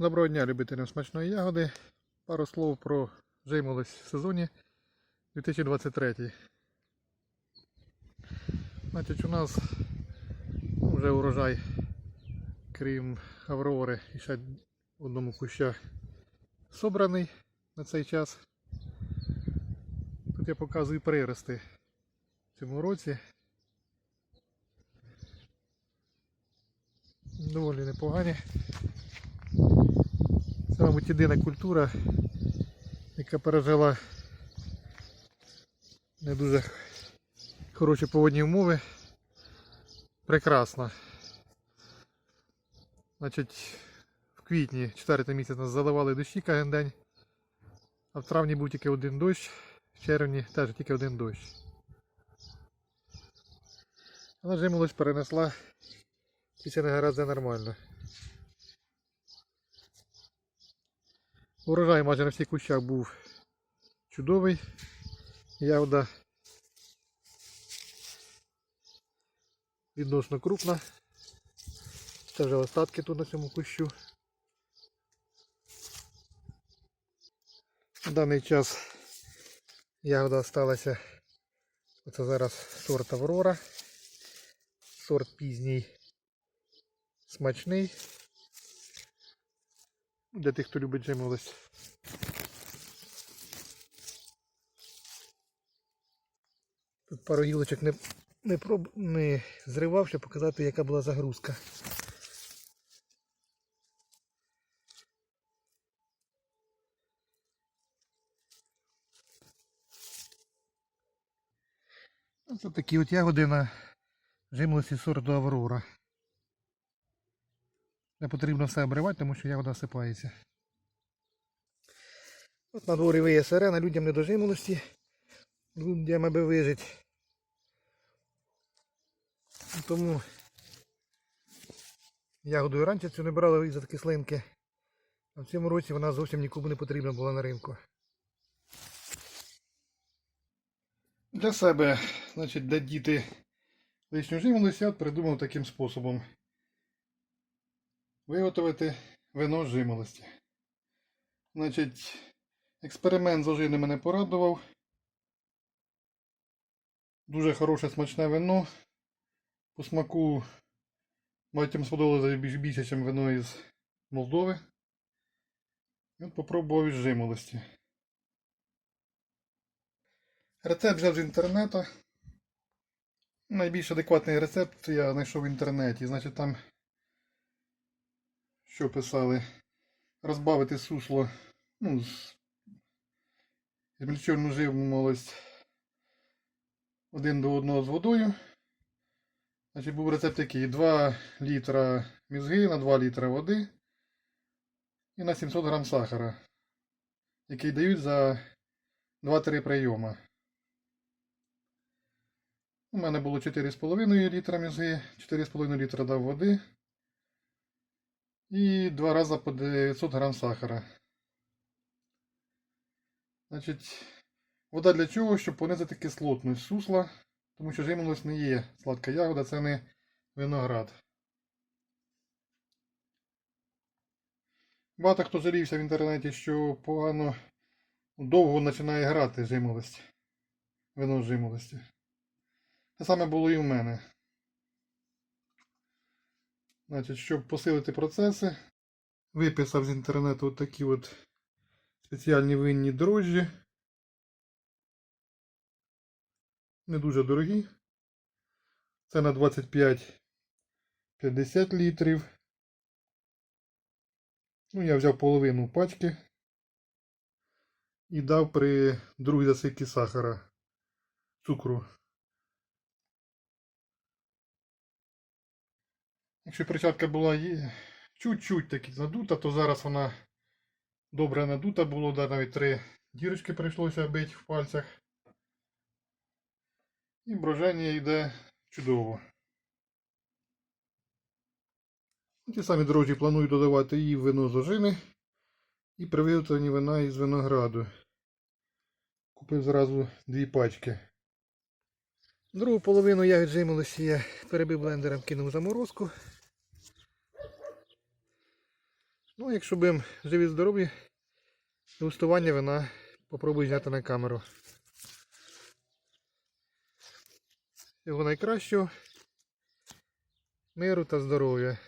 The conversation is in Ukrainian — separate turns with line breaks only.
Доброго дня, любителям смачної ягоди. Пару слов про жимолость в сезоні 2023. Значить, у нас ну, вже урожай, крім Аврори, і ще одному куща собраний на цей час. Тут я показую прирости в цьому році. Доволі непогані. Мабуть, єдина культура, яка пережила не дуже хороші погодні умови. Прекрасно. Значить, в квітні, 4 місяць нас заливали дощі кожен день, а в травні був тільки один дощ, в червні теж тільки один дощ. Але жимолость перенесла після негаразди нормально. Урожай майже на всіх кущах був чудовий. Ягода відносно крупна. Це вже остатки тут на цьому кущу. На даний час ягода осталася. Оце зараз сорт Аврора. Сорт пізній смачний. Для тих, хто любить жимолость. Тут пару гілочок не, не, проб... не зривав, щоб показати, яка була загрузка. Ось такі от ягоди на жимолості сорту Аврора. Не потрібно все обривати, тому що ягода осипається. От на дворі виє сирена, людям не до жимолості. Людям аби вижити. Тому ягоду і раніше цю не брали із-за кислинки. А в цьому році вона зовсім нікому не потрібна була на ринку. Для себе, значить, для діти лишню жимолость я придумав таким способом виготовити вино з жимолості. Значить, експеримент з ожини мене порадував. Дуже хороше смачне вино. По смаку багатьом сподобалося більше, ніж вино із Молдови. І от попробував із жимолості. Рецепт взяв з інтернету. Найбільш адекватний рецепт я знайшов в інтернеті. Значить там що писали, розбавити сусло, ну, з змельчену жимолость один до одного з водою. Значить, був рецепт такий 2 літра мізги на 2 літра води і на 700 грам сахара, який дають за 2-3 прийоми. У мене було 4,5 літра мізги, 4,5 літра дав води. І два рази по 900 грам сахара. Значить, вода для чого? Щоб понизити кислотність сусла, тому що жимолость не є сладка ягода, це не виноград. Багато хто жалівся в інтернеті, що погано довго починає грати жимолость. Вино жимолості. Те саме було і в мене. Значить, щоб посилити процеси, виписав з інтернету от такі от спеціальні винні дрожжі. Не дуже дорогі. Це на 25-50 літрів. Ну, я взяв половину пачки і дав при другій засипці сахара, цукру. Якщо перчатка була чуть-чуть таки надута, то зараз вона добре надута було, да, навіть три дірочки прийшлося бити в пальцях. І броження йде чудово. Ті самі дрожжі планую додавати і в вино з ожини, і при вина із винограду. Купив зразу дві пачки. Другу половину ягід жимолості я перебив блендером, кинув заморозку. Ну, якщо будемо живі здорові, густування вина попробую зняти на камеру. Його найкращого, миру та здоров'я.